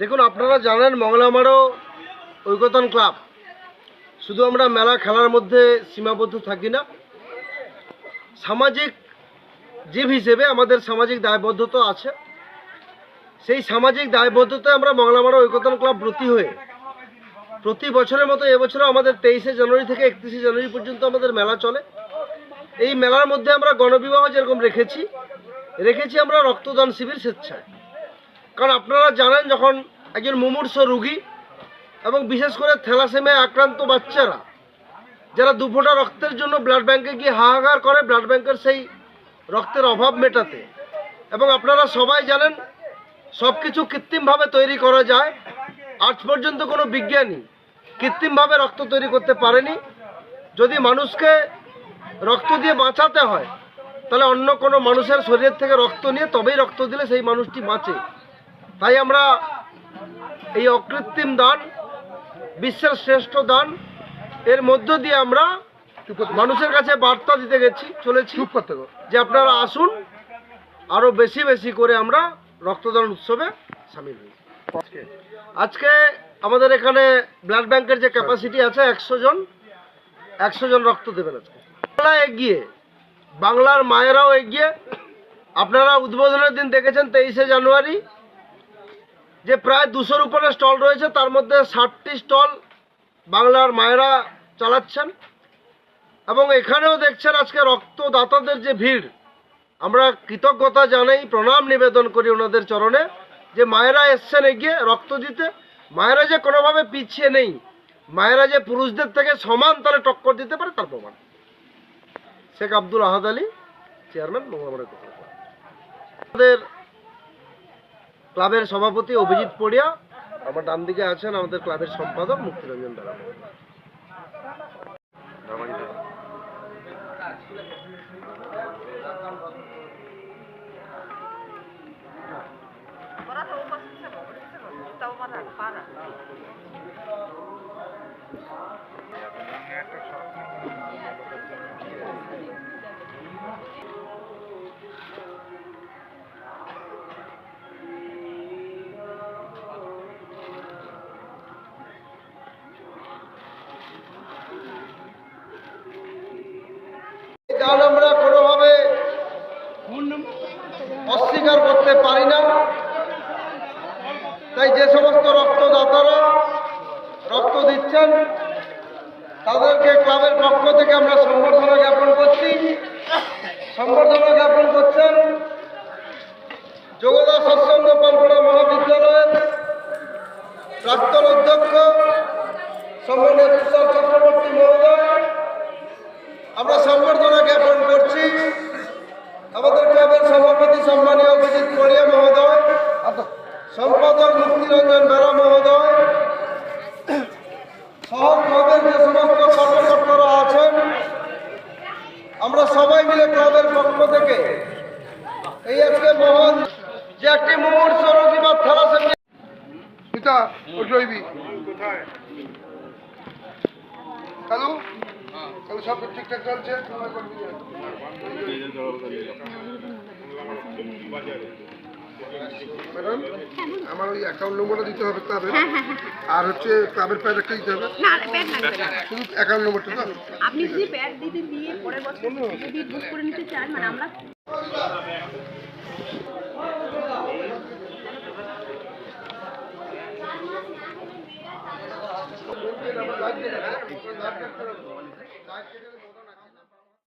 দেখুন, আপনারা জানেন মংলামারও ঐকতন ক্লাব। শুধু আমরা মেলা খেলার মধ্যে সীমাবদ্ধ থাকি না। সামাজিক জীব হিসেবে আমাদের সামাজিক দায়বদ্ধতা আছে। সেই সামাজিক দায়বদ্ধতায় আমরা মংলামারও ঐকতন ক্লাব ব্রতী হয়ে প্রতি বছরের মতো এবছরও আমাদের তেইশে জানুয়ারি থেকে একত্রিশে জানুয়ারি পর্যন্ত আমাদের মেলা চলে। এই মেলার মধ্যে আমরা গণবিবাহ যেরকম রেখেছি রেখেছি আমরা রক্তদান শিবির স্বেচ্ছায়। কারণ আপনারা জানেন যখন একজন মুমূর্ষ রুগী এবং বিশেষ করে থ্যালাসেমিয়া আক্রান্ত বাচ্চারা, যারা দুফোটা রক্তের জন্য ব্লাড ব্যাংকে গিয়ে হাহাকার করে ব্লাড ব্যাংকের সেই রক্তের অভাব মেটাতে। এবং আপনারা সবাই জানেন সব কিছু কৃত্রিমভাবে তৈরি করা যায়। আজ পর্যন্ত কোনো বিজ্ঞানী কৃত্রিমভাবে রক্ত তৈরি করতে পারেনি। যদি মানুষকে রক্ত দিয়ে বাঁচাতে হয়, তাহলে অন্য কোনো মানুষের শরীর থেকে রক্ত নিয়ে তবেই রক্ত দিলে সেই মানুষটি বাঁচে। তাই আমরা এই অকৃত্রিম দান বিশ্বের শ্রেষ্ঠ দান এর মধ্য দিয়ে আমরা মানুষের কাছে বার্তা দিতে গেছি চলেছি যে আপনারা আসুন আরও বেশি বেশি করে আমরা রক্তদান উৎসবে সামিল হই। আজকে আমাদের এখানে ব্লাড ব্যাংকের যে ক্যাপাসিটি আছে একশো জন একশো জন রক্ত দেবেন আজকে। বাংলা এগিয়ে বাংলার মায়েরাও এগিয়ে আপনারা উদ্বোধনের দিন দেখেছেন তেইশে জানুয়ারি যে প্রায় দুশোর উপরে স্টল রয়েছে, তার মধ্যে ষাটটি স্টল বাংলার মায়েরা চালাচ্ছেন। এবং এখানেও দেখছেন আজকে রক্তদাতাদের যে ভিড়। আমরা কৃতজ্ঞতা জানাই, প্রণাম নিবেদন করি ওনাদের চরণে যে মায়েরা এসছেন এগিয়ে রক্ত দিতে। মায়েরা যে কোনোভাবে পিছিয়ে নেই, মায়েরা যে পুরুষদের থেকে সমান তালে টক্কর দিতে পারে, তার প্রমাণ। শেখ আব্দুল আহাদ আলী, চেয়ারম্যান মঙ্গলবারের কথা। আমাদের ক্লাবের সভাপতি অভিজিৎ পড়িয়া আমার ডান দিকে আছেন আমাদের ক্লাবের সম্পাদক মুক্তিরঞ্জন দাঁড়া গান আমরা কোনোভাবে অস্বীকার করতে পারি না। তাই যে সমস্ত রক্তদাতারা রক্ত দিচ্ছেন, তাদেরকে ক্লাবের পক্ষ থেকে আমরা সম্বর্ধনা জ্ঞাপন করছি। সম্বর্ধনা জ্ঞাপন করছেন যোগদা সৎসঙ্গ পালপনা মহাবিদ্যালয়ের প্রাক্তন অধ্যক্ষ সম্মানীয় তুষার চক্রবর্তী মহোদয় আমরা সম্বর্ধনা জ্ঞাপন করছি আমাদের ক্লাবের সভাপতি সম্মানীয় অভিজিৎ পড়িয়া মহোদয় সম্পাদক মুক্তিরঞ্জন বেরা মহোদয় সহ ক্লাবের যে সমস্ত কর্মকর্তারা আছেন, আমরা সবাই মিলে ক্লাবের পক্ষ থেকে এই আজকে মহান যে একটি মুমূর্ষ রোগী বা পিতা ও জৈবী কালু? কালু, সব ঠিকঠাক চলছে? ম্যাডাম আমার ওই অ্যাকাউন্ট নম্বরটা দিতে হবে ক্লাবের আর হচ্ছে ক্লাবের প্যাড একটা দিতে হবে? না প্যাড না শুধু অ্যাকাউন্ট নম্বরটা তো আপনি যদি প্যাড দিতে দিয়ে পরের বছর যদি বুক করে নিতে চান মানে আমরা লাইট